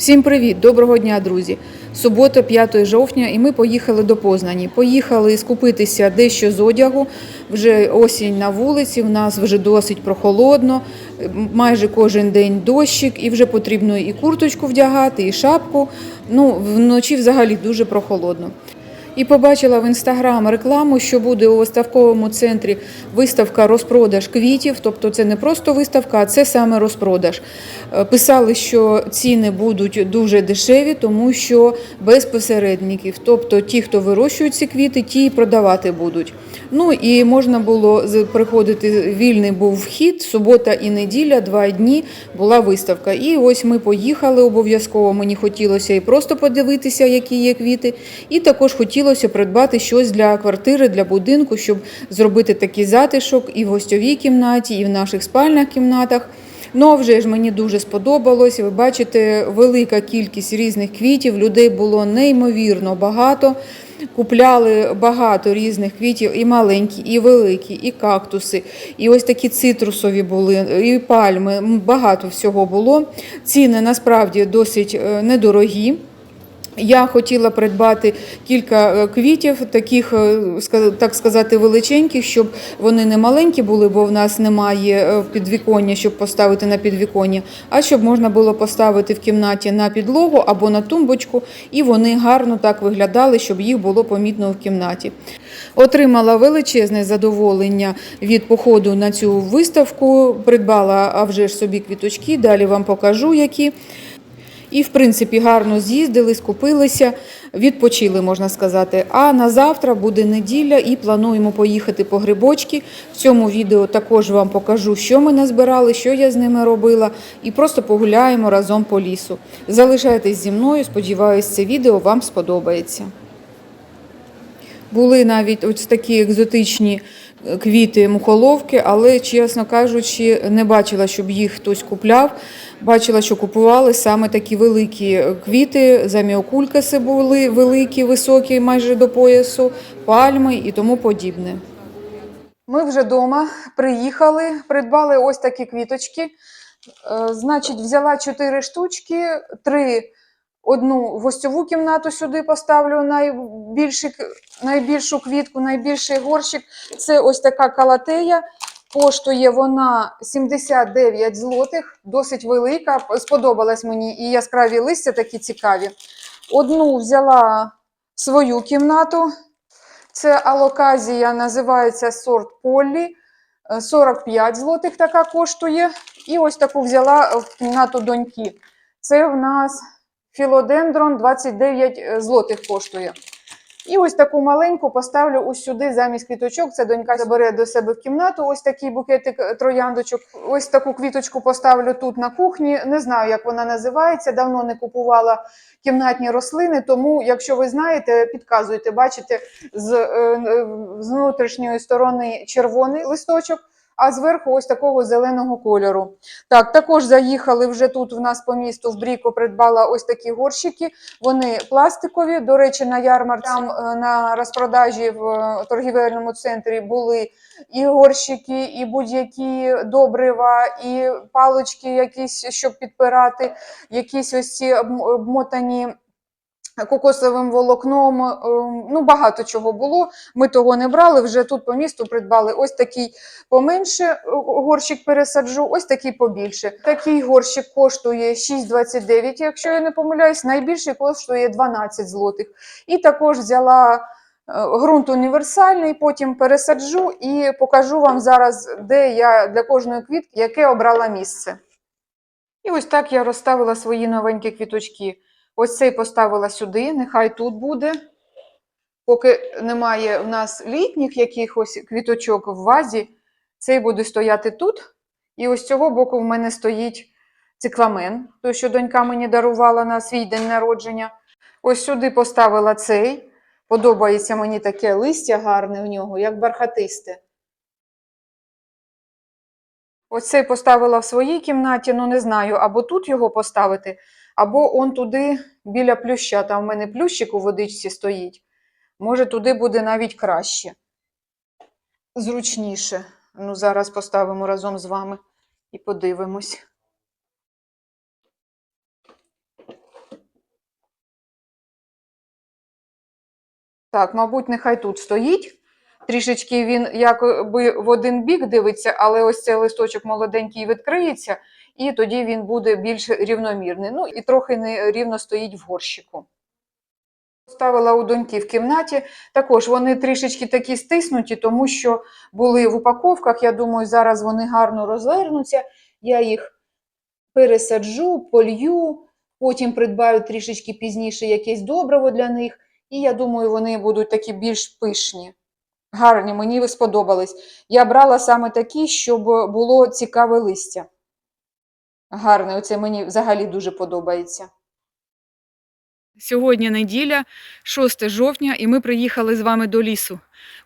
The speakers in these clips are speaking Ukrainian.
Всім привіт! Доброго дня, друзі! Субота, 5 жовтня, і ми поїхали до Познані. Поїхали скупитися дещо з одягу. Вже осінь на вулиці, в нас вже досить прохолодно, майже кожен день дощик, і вже потрібно і курточку вдягати, і шапку. Ну, вночі взагалі дуже прохолодно. І побачила в інстаграм рекламу, що буде у виставковому центрі виставка розпродаж квітів. Тобто це не просто виставка, а це саме розпродаж. Е, Писали, що ціни будуть дуже дешеві, тому що без посередників. Тобто ті, хто вирощують ці квіти, ті і продавати будуть. Ну і можна було приходити, вільний був вхід, субота і неділя, два дні була виставка. І ось ми поїхали обов'язково. Мені хотілося і просто подивитися, які є квіти, і також хотілося придбати щось для квартири, для будинку, щоб зробити такий затишок і в гостьовій кімнаті, і в наших спальних кімнатах. Ну, а вже ж мені дуже сподобалось. Ви бачите, велика кількість різних квітів. Людей було неймовірно багато. Купляли багато різних квітів, і маленькі, і великі, і кактуси, і ось такі цитрусові були, і пальми. Багато всього було. Ціни насправді досить е, недорогі. Я хотіла придбати кілька е, квітів, таких, е, так сказати, величеньких, щоб вони не маленькі були, бо в нас немає е, підвіконня, щоб поставити на підвіконня, а щоб можна було поставити в кімнаті на підлогу або на тумбочку, і вони гарно так виглядали, щоб їх було помітно в кімнаті. Отримала величезне задоволення від походу на цю виставку, придбала а вже ж собі квіточки, далі вам покажу які. І, в принципі, гарно з'їздили, скупилися, відпочили, можна сказати. А на завтра буде неділя і плануємо поїхати по грибочки. В цьому відео також вам покажу, що ми назбирали, що я з ними робила, і просто погуляємо разом по лісу. Залишайтесь зі мною, сподіваюсь, це відео вам сподобається. Були навіть ось такі екзотичні квіти мухоловки, але, чесно кажучи, не бачила, щоб їх хтось купляв. Бачила, що купували саме такі великі квіти, заміокулькаси були великі, високі, майже до поясу, пальми і тому подібне. Ми вже вдома приїхали, придбали ось такі квіточки. Е, Значить, взяла чотири штучки, три одну гостьову кімнату сюди поставлю найбільший, к- найбільшу квітку, найбільший горщик. Це ось така калатея. Коштує вона 79 злотих, досить велика. Сподобалась мені і яскраві листя такі цікаві. Одну взяла свою кімнату. Це алоказія, називається сорт Поллі. Е, 45 злотих така коштує. І ось таку взяла в кімнату доньки. Це в нас філодендрон 29 злотих коштує. І ось таку маленьку поставлю ось сюди замість квіточок. Це донька забере до себе в кімнату. Ось такий букетик е, трояндочок. Ось таку квіточку поставлю тут на кухні. Не знаю, як вона називається. Давно не купувала кімнатні рослини. Тому, якщо ви знаєте, підказуйте. Бачите, з, е, е, з внутрішньої сторони червоний листочок. А зверху ось такого зеленого кольору. Так, також заїхали вже тут в нас по місту в Бріко, придбала ось такі горщики. Вони пластикові. До речі, на ярмарці там е, на розпродажі в е, торгівельному центрі були і горщики, і будь-які добрива, і палочки, якісь, щоб підпирати, якісь ось ці обмотані. Кокосовим волокном, е, ну багато чого було. Ми того не брали. Вже тут по місту придбали ось такий поменше е, горщик пересаджу, ось такий побільше. Такий горщик коштує 6,29, якщо я не помиляюсь. Найбільший коштує 12 злотих. І також взяла е, ґрунт універсальний, потім пересаджу і покажу вам зараз, де я для кожної квітки, яке обрала місце. І ось так я розставила свої новенькі квіточки. Ось цей поставила сюди, нехай тут буде. Поки немає в нас літніх якихось квіточок в вазі, цей буде стояти тут. І ось з цього боку в мене стоїть цикламен, той, що донька мені дарувала на свій день народження. Ось сюди поставила цей. Подобається мені таке листя гарне в нього, як бархатисте. Ось цей поставила в своїй кімнаті, ну не знаю, або тут його поставити, або он туди біля плюща, там в мене плющик у водичці стоїть. Може, туди буде навіть краще. Зручніше. Ну, зараз поставимо разом з вами і подивимось. Так, мабуть, нехай тут стоїть. Трішечки він якби в один бік дивиться, але ось цей листочок молоденький відкриється і тоді він буде більш рівномірний. Ну і трохи нерівно стоїть в горщику. Ставила у доньки в кімнаті. Також вони трішечки такі стиснуті, тому що були в упаковках. Я думаю, зараз вони гарно розвернуться. Я їх пересаджу, полью, потім придбаю трішечки пізніше якесь добриво для них. І я думаю, вони будуть такі більш пишні. Гарні, мені сподобались. Я брала саме такі, щоб було цікаве листя. Гарне, оце мені взагалі дуже подобається. Сьогодні неділя, 6 жовтня, і ми приїхали з вами до лісу.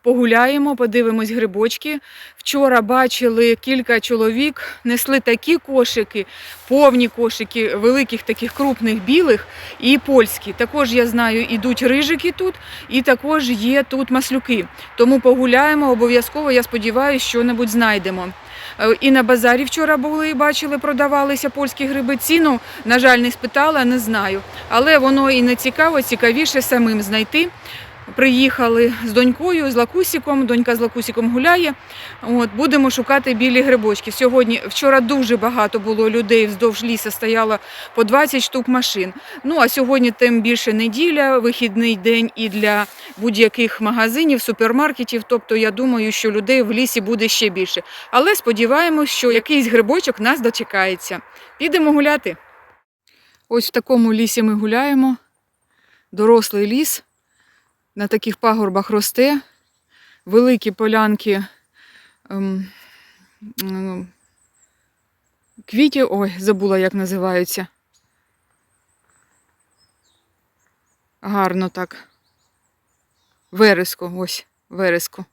Погуляємо, подивимось грибочки. Вчора бачили кілька чоловік, несли такі кошики, повні кошики, великих таких крупних білих і польські. Також я знаю, ідуть рижики тут, і також є тут маслюки. Тому погуляємо обов'язково. Я сподіваюся, що-небудь знайдемо. Е, І на базарі вчора були, бачили, продавалися польські гриби. Ціну, на жаль, не спитала, не знаю. Але воно і не цікаво, цікавіше самим знайти. Приїхали з донькою, з лакусіком. Донька з лакусіком гуляє. От, будемо шукати білі грибочки. Сьогодні, вчора дуже багато було людей вздовж ліса, стояло по 20 штук машин. Ну а сьогодні тим більше неділя, вихідний день і для будь-яких магазинів, супермаркетів. Тобто я думаю, що людей в лісі буде ще більше. Але сподіваємось, що якийсь грибочок нас дочекається. Підемо гуляти. Ось в такому лісі ми гуляємо. Дорослий ліс. На таких пагорбах росте. Великі полянки ем, ем, квітів. Ой, забула, як називаються. Гарно так. Вереску, ось, вереску.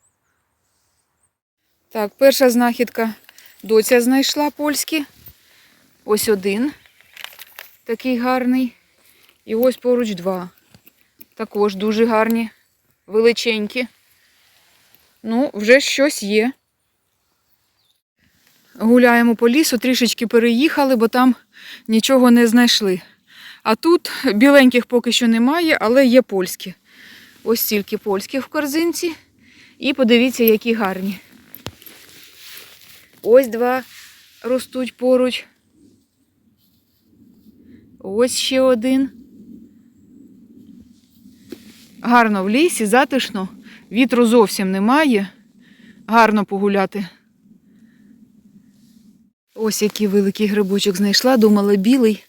Так, перша знахідка доця знайшла польські. Ось один. Такий гарний. І ось поруч два. Також дуже гарні, величенькі. Ну, вже щось є. Гуляємо по лісу, трішечки переїхали, бо там нічого не знайшли. А тут біленьких поки що немає, але є польські. Ось стільки польських в корзинці. І подивіться, які гарні. Ось два ростуть поруч. Ось ще один. Гарно в лісі, затишно. Вітру зовсім немає. Гарно погуляти. Ось який великий грибочок знайшла, думала білий,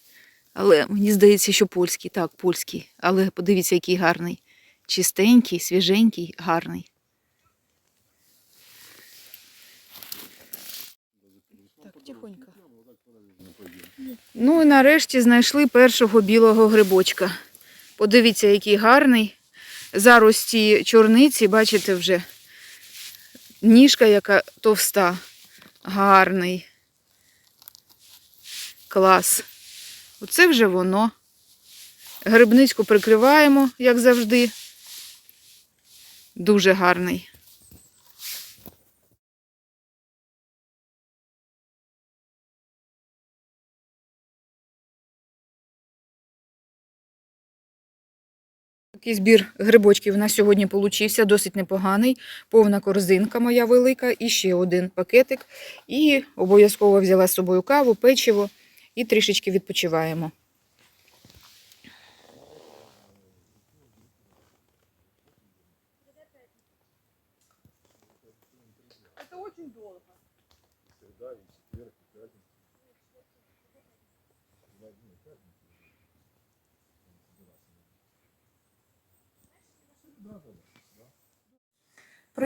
але мені здається, що польський. Так, польський. Але подивіться, який гарний. Чистенький, свіженький, гарний. Так, тихонько. Ну і нарешті знайшли першого білого грибочка. Подивіться, який гарний. Зарості чорниці, бачите вже. Ніжка яка товста. Гарний. Клас. Оце вже воно. Грибницьку прикриваємо, як завжди. Дуже гарний. Такий збір грибочків у нас сьогодні получився, досить непоганий. Повна корзинка моя велика, і ще один пакетик. І обов'язково взяла з собою каву, печиво і трішечки відпочиваємо.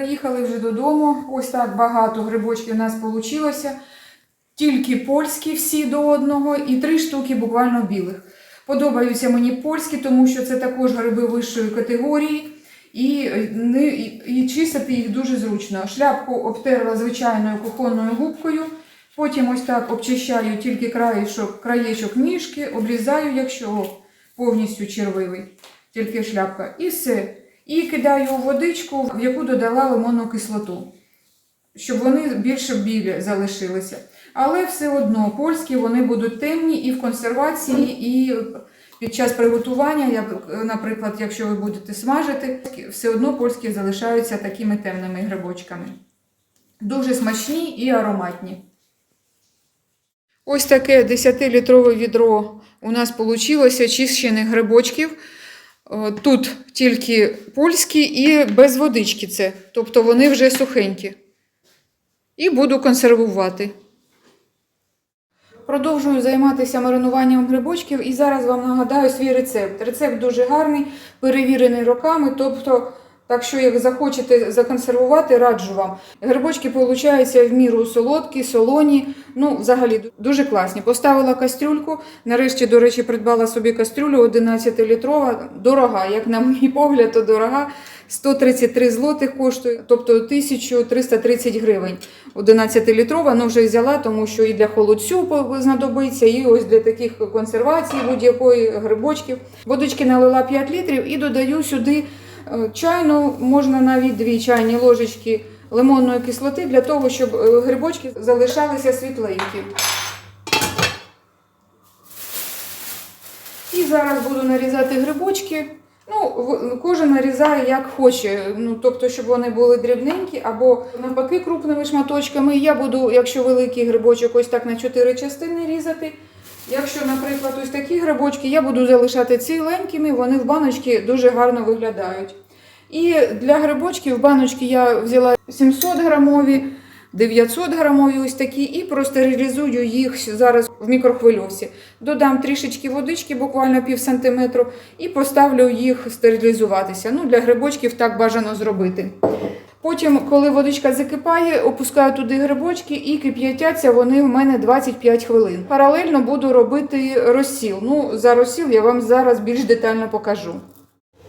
Приїхали вже додому. Ось так багато грибочків у нас вийшло. Тільки польські всі до одного і три штуки буквально білих. Подобаються мені польські, тому що це також гриби вищої категорії. І, не- і, і чистити їх дуже зручно. Шляпку обтерла звичайною кухонною губкою. Потім ось так обчищаю тільки краєшок, краєчок ніжки, обрізаю, якщо повністю червивий, тільки шляпка. І все. І кидаю у водичку, в яку додала лимонну кислоту, щоб вони більше білі залишилися. Але все одно польські вони будуть темні і в консервації, і Під час приготування, наприклад, якщо ви будете смажити, все одно польські залишаються такими темними грибочками. Дуже смачні і ароматні. Ось таке 10-літрове відро у нас вийшло чищених грибочків. Е, Тут тільки польські і без водички це, тобто вони вже сухенькі. І буду консервувати. Продовжую займатися маринуванням грибочків і зараз вам нагадаю свій рецепт. Рецепт дуже гарний, перевірений роками. Тобто, так що як захочете законсервувати, раджу вам. Грибочки получаються в міру солодкі, солоні, ну взагалі дуже класні. Поставила кастрюльку. Нарешті, до речі, придбала собі кастрюлю 11-літрова, дорога, як на мій погляд, то дорога. 133 злотих коштує, тобто 1330 гривень. 11-літрова, ну вже взяла, тому що і для холодцю знадобиться, і ось для таких консервацій будь-якої грибочків. Водички налила 5 літрів і додаю сюди чайну, можна навіть 2 чайні ложечки лимонної кислоти для того, щоб е, грибочки залишалися світленькі. І зараз буду нарізати грибочки. Ну, кожен нарізає як хоче. Ну, тобто, щоб вони були дрібненькі або навпаки крупними шматочками. Я буду, якщо великий грибочок, ось так на чотири частини різати. Якщо, наприклад, ось такі грибочки, я буду залишати ціленькими, вони в баночці дуже гарно виглядають. І для грибочків баночки я взяла 700 грамові, 900 грамові ось такі, і простерилізую їх зараз в мікрохвильовці. Додам трішечки водички, буквально пів сантиметру, і поставлю їх стерилізуватися. Ну, для грибочків так бажано зробити. Потім, коли водичка закипає, опускаю туди грибочки і кип'ятяться вони в мене 25 хвилин. Паралельно буду робити розсіл. Ну, за розсіл я вам зараз більш детально покажу.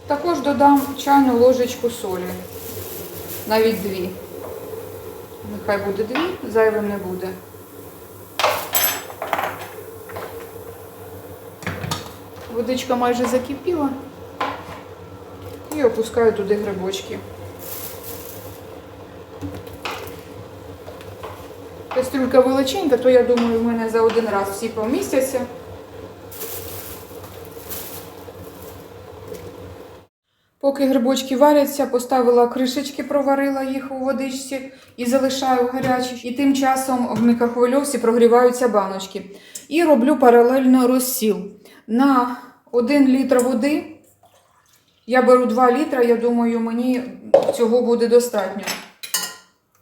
Також додам чайну ложечку солі, навіть дві. Нехай буде дві, зайвим не буде. Водичка майже закипіла. І опускаю туди грибочки. Кастрюлька величенька, то я думаю, в мене за один раз всі помістяться. Поки грибочки варяться, поставила кришечки, проварила їх у водичці і залишаю гарячі. І тим часом в мікрохвильовці прогріваються баночки. І роблю паралельно розсіл. На 1 літр води я беру 2 літра, я думаю, мені цього буде достатньо.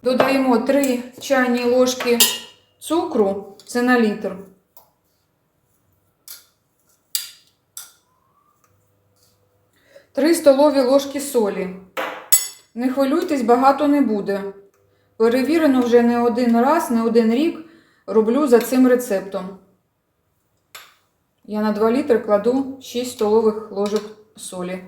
Додаємо 3 чайні ложки цукру, це на літр. Три столові ложки солі. Не хвилюйтесь, багато не буде. Перевірено вже не один раз, не один рік роблю за цим рецептом. Я на 2 літри кладу 6 столових ложок солі.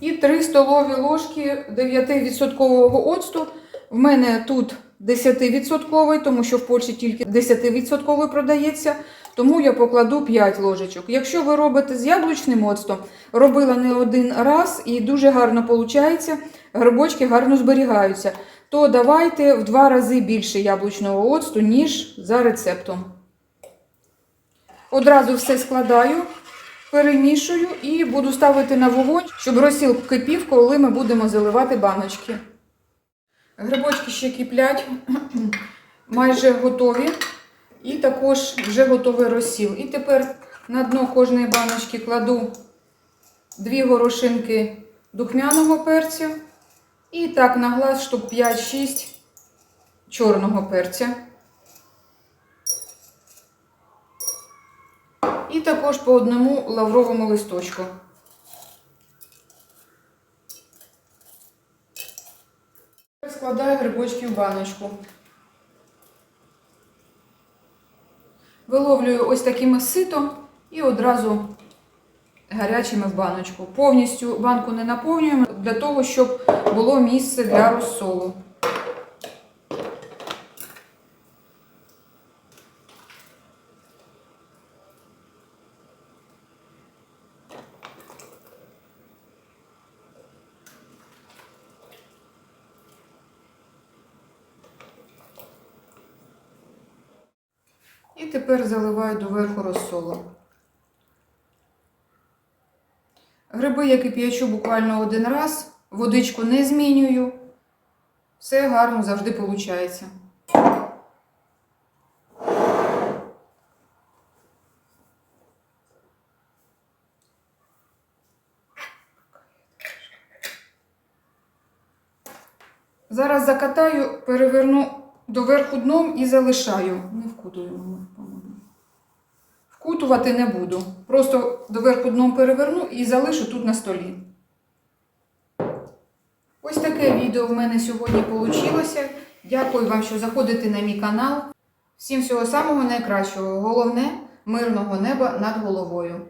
І 3 столові ложки 9% оцту. В мене тут 10%, тому що в Польщі тільки 10% продається. Тому я покладу 5 ложечок. Якщо ви робите з яблучним оцтом, робила не один раз і дуже гарно виходить, грибочки гарно зберігаються, то давайте в два рази більше яблучного оцту, ніж за рецептом. Одразу все складаю, перемішую і буду ставити на вогонь, щоб розсіл кипів, коли ми будемо заливати баночки. Грибочки ще киплять, майже готові. І також вже готовий розсіл. І тепер на дно кожної баночки кладу дві горошинки духмяного перцю. І так на глаз штук 5-6 чорного перця. І також по одному лавровому листочку. Складаю грибочки в баночку. Виловлюю ось такими ситом і одразу гарячими в баночку. Повністю банку не наповнюємо для того, щоб було місце для розсолу. І тепер заливаю доверху розсолу. Гриби я кип'ячу буквально один раз, водичку не змінюю. Все гарно завжди виходить. Зараз закатаю, переверну доверху дном і залишаю. Вкутуємо ми, по-моєму. Вкутувати не буду. Просто доверху дном переверну і залишу тут на столі. Ось таке відео в мене сьогодні вийшло. Дякую вам, що заходите на мій канал. Всім всього самого найкращого. Головне мирного неба над головою.